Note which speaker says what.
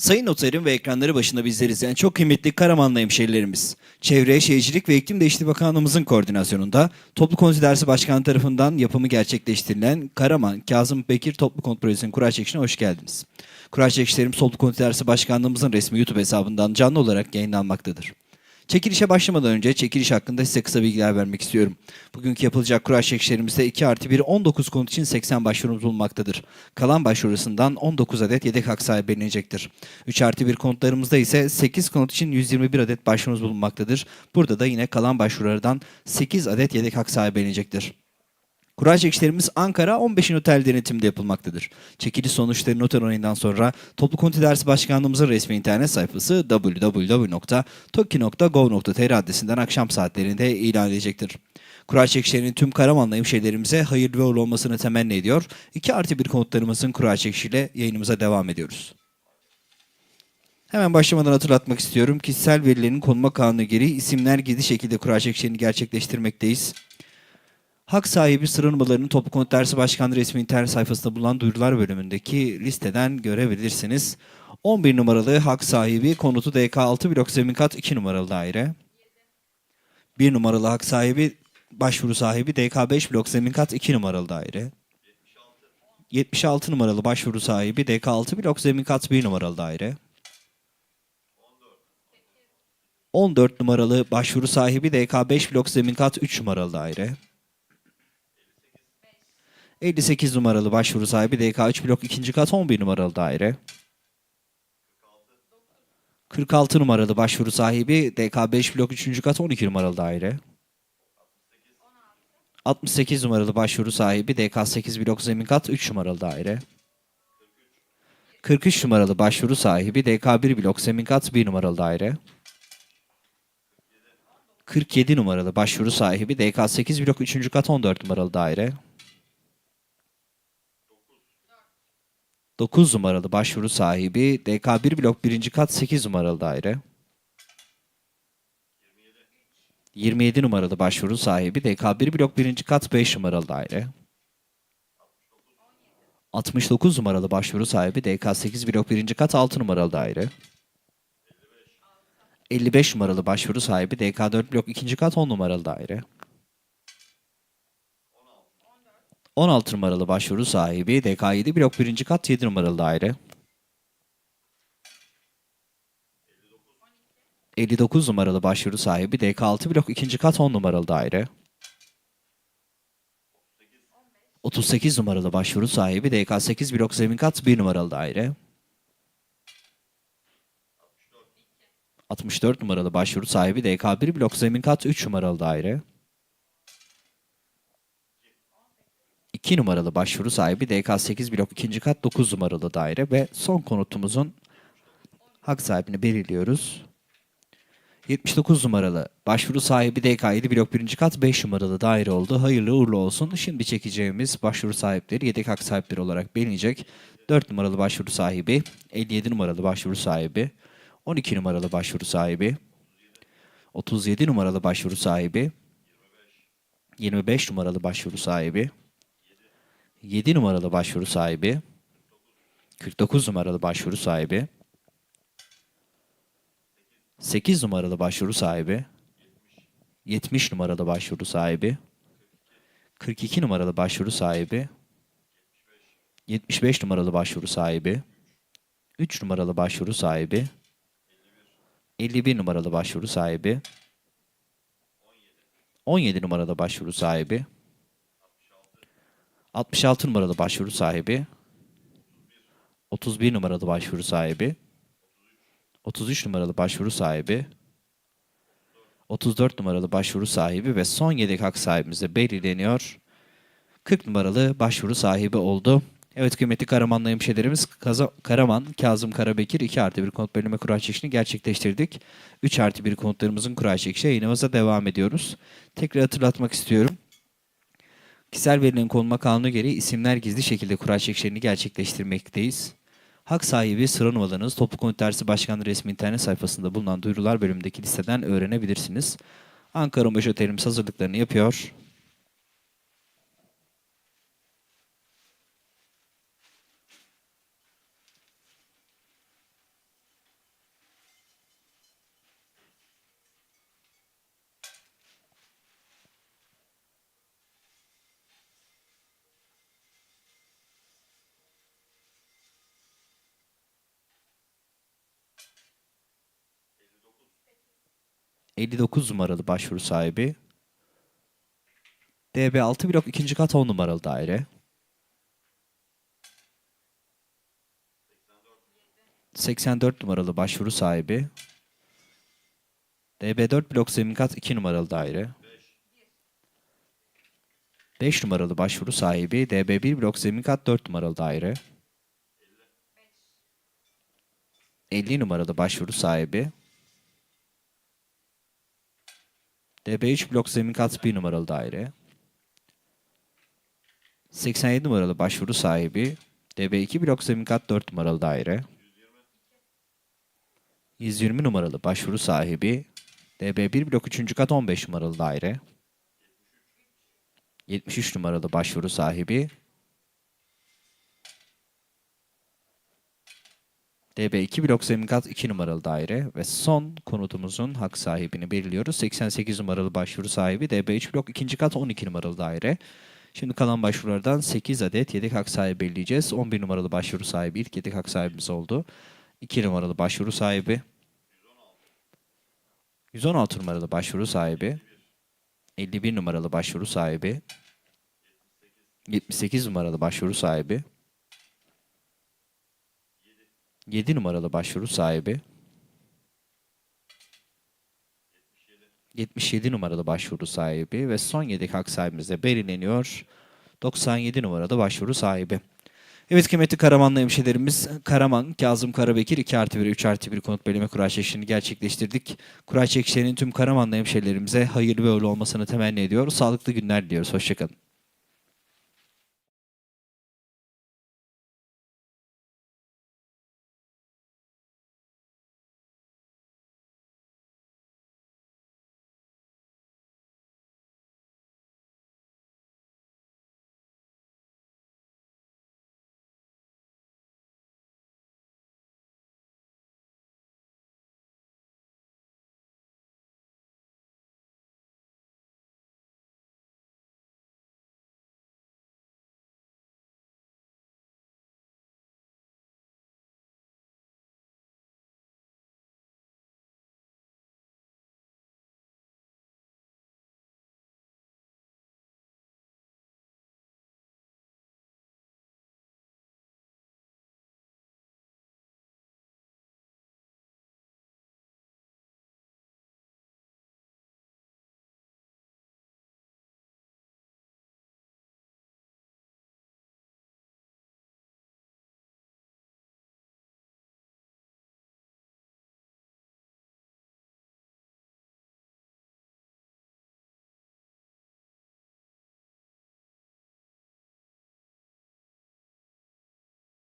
Speaker 1: Sayın noterim ve ekranları başında bizleri izleyen çok kıymetli Karamanlı hemşehrilerimiz. Çevre, Şehircilik ve İklim Değişikliği Bakanlığımızın koordinasyonunda Toplu Konut Dersi Başkanı tarafından yapımı gerçekleştirilen Karaman Kazım Bekir Toplu Konut Projesi'nin kura çekişine hoş geldiniz. Kura çekişlerimiz Toplu Konut Dersi Başkanlığımızın resmi YouTube hesabından canlı olarak yayınlanmaktadır. Çekilişe başlamadan önce çekiliş hakkında size kısa bilgiler vermek istiyorum. Bugünkü yapılacak kura çekişlerimizde 2 artı 1 19 konut için 80 başvurumuz bulunmaktadır. Kalan başvurusundan 19 adet yedek hak sahibi belirlenecektir. 3 artı 1 konutlarımızda ise 8 konut için 121 adet başvurumuz bulunmaktadır. Burada da yine kalan başvurulardan 8 adet yedek hak sahibi belirlenecektir. Kura çekişlerimiz Ankara 15 otel denetimde yapılmaktadır. Çekiliş sonuçları noter onayından sonra Toplu Konut Dersi Başkanlığımızın resmi internet sayfası www.toki.gov.tr adresinden akşam saatlerinde ilan edecektir. Kura çekişlerinin tüm Karamanlı hemşehrilerimize hayırlı ve uğurlu olmasını temenni ediyor. 2 artı 1 konutlarımızın kura çekişiyle yayınımıza devam ediyoruz. Hemen başlamadan hatırlatmak istiyorum. Kişisel verilerin konuma kanunu gereği isimler gizli şekilde kura çekişlerini gerçekleştirmekteyiz. Hak sahibi sıra numaralarını Toplu Konut Dersi Başkanlığı resmi internet sayfasında bulunan duyurular bölümündeki listeden görebilirsiniz. 11 numaralı hak sahibi konutu DK6 blok zemin kat 2 numaralı daire. 1 numaralı hak sahibi başvuru sahibi DK5 blok zemin kat 2 numaralı daire. 76 numaralı başvuru sahibi DK6 blok zemin kat 1 numaralı daire. 14 numaralı başvuru sahibi DK5 blok zemin kat 3 numaralı daire. 58 numaralı başvuru sahibi DK3 blok 2. kat 11 numaralı daire. 46 numaralı başvuru sahibi DK5 blok 3. kat 12 numaralı daire. 68 numaralı başvuru sahibi DK8 blok zemin kat 3 numaralı daire. 43 numaralı başvuru sahibi DK1 blok zemin kat 1 numaralı daire. 47 numaralı başvuru sahibi DK8 blok 3. kat 14 numaralı daire. 9 numaralı başvuru sahibi DK1 blok 1. kat 8 numaralı daire. 27 numaralı başvuru sahibi DK1 blok 1. kat 5 numaralı daire. 69 numaralı başvuru sahibi DK8 blok 1. kat 6 numaralı daire. 55 numaralı başvuru sahibi DK4 blok 2. kat 10 numaralı daire. 16 numaralı başvuru sahibi DK7 blok 1. kat 7 numaralı daire. 59 numaralı başvuru sahibi DK6 blok 2. kat 10 numaralı daire. 38 numaralı başvuru sahibi DK8 blok zemin kat 1 numaralı daire. 64 numaralı başvuru sahibi DK1 blok zemin kat 3 numaralı daire. 2 numaralı başvuru sahibi DK8 blok 2. kat 9 numaralı daire ve son konutumuzun hak sahibini belirliyoruz. 79 numaralı başvuru sahibi DK7 blok 1. kat 5 numaralı daire oldu. Hayırlı uğurlu olsun. Şimdi çekeceğimiz başvuru sahipleri yedek hak sahipleri olarak bilinecek. 4 numaralı başvuru sahibi, 57 numaralı başvuru sahibi, 12 numaralı başvuru sahibi, 37 numaralı başvuru sahibi, 25 numaralı başvuru sahibi, 7 numaralı başvuru sahibi, 49 numaralı başvuru sahibi, 8 numaralı başvuru sahibi, 70 numaralı başvuru sahibi, 42 numaralı başvuru sahibi, 75 numaralı başvuru sahibi, 3 numaralı başvuru sahibi, 51 numaralı başvuru sahibi, 17 numaralı başvuru sahibi, 66 numaralı başvuru sahibi, 31 numaralı başvuru sahibi, 33 numaralı başvuru sahibi, 34 numaralı başvuru sahibi ve son yedek hak sahibimiz belirleniyor. 40 numaralı başvuru sahibi oldu. Evet kıymetli Karamanlı hemşehrilerimiz Karaman, Kazım Karabekir 2 artı 1 konut bölümü kura çekişini gerçekleştirdik. 3 artı 1 konutlarımızın kura çekişi yayınımıza devam ediyoruz. Tekrar hatırlatmak istiyorum. Kişisel verilerin konuma kanunu gereği isimler gizli şekilde kura çekişlerini gerçekleştirmekteyiz. Hak sahibi sıra numaralarınız Toplu Konut Dersi Başkanlığı resmi internet sayfasında bulunan duyurular bölümündeki listeden öğrenebilirsiniz. Ankara 15 Otelimiz hazırlıklarını yapıyor. 59 numaralı başvuru sahibi. DB6 blok 2. kat 10 numaralı daire. 84 numaralı başvuru sahibi. DB4 blok zemin kat 2 numaralı daire. 5 numaralı başvuru sahibi DB1 blok zemin kat 4 numaralı daire. 50 numaralı başvuru sahibi DB3 blok zemin kat 1 numaralı daire. 87 numaralı başvuru sahibi DB2 blok zemin kat 4 numaralı daire. 120 numaralı başvuru sahibi DB1 blok 3. kat 15 numaralı daire. 73 numaralı başvuru sahibi DB2 blok zemin kat 2 numaralı daire ve son konutumuzun hak sahibini belirliyoruz. 88 numaralı başvuru sahibi DB3 blok 2. kat 12 numaralı daire. Şimdi kalan başvurulardan 8 adet yedek hak sahibi belirleyeceğiz. 11 numaralı başvuru sahibi ilk yedek hak sahibimiz oldu. 2 numaralı başvuru sahibi. 116 numaralı başvuru sahibi. 51 numaralı başvuru sahibi. 78 numaralı başvuru sahibi. 7 numaralı başvuru sahibi. 77 numaralı başvuru sahibi ve son yedek hak sahibimiz de belirleniyor. 97 numaralı başvuru sahibi. Evet kıymetli Karamanlı hemşehrilerimiz Karaman, Kazım Karabekir 2 artı 1, 3 artı 1 konut belirleme kura çekişini gerçekleştirdik. Kura çekişlerinin tüm Karamanlı hemşehrilerimize hayırlı ve uğurlu olmasını temenni ediyoruz. Sağlıklı günler diliyoruz. Hoşçakalın.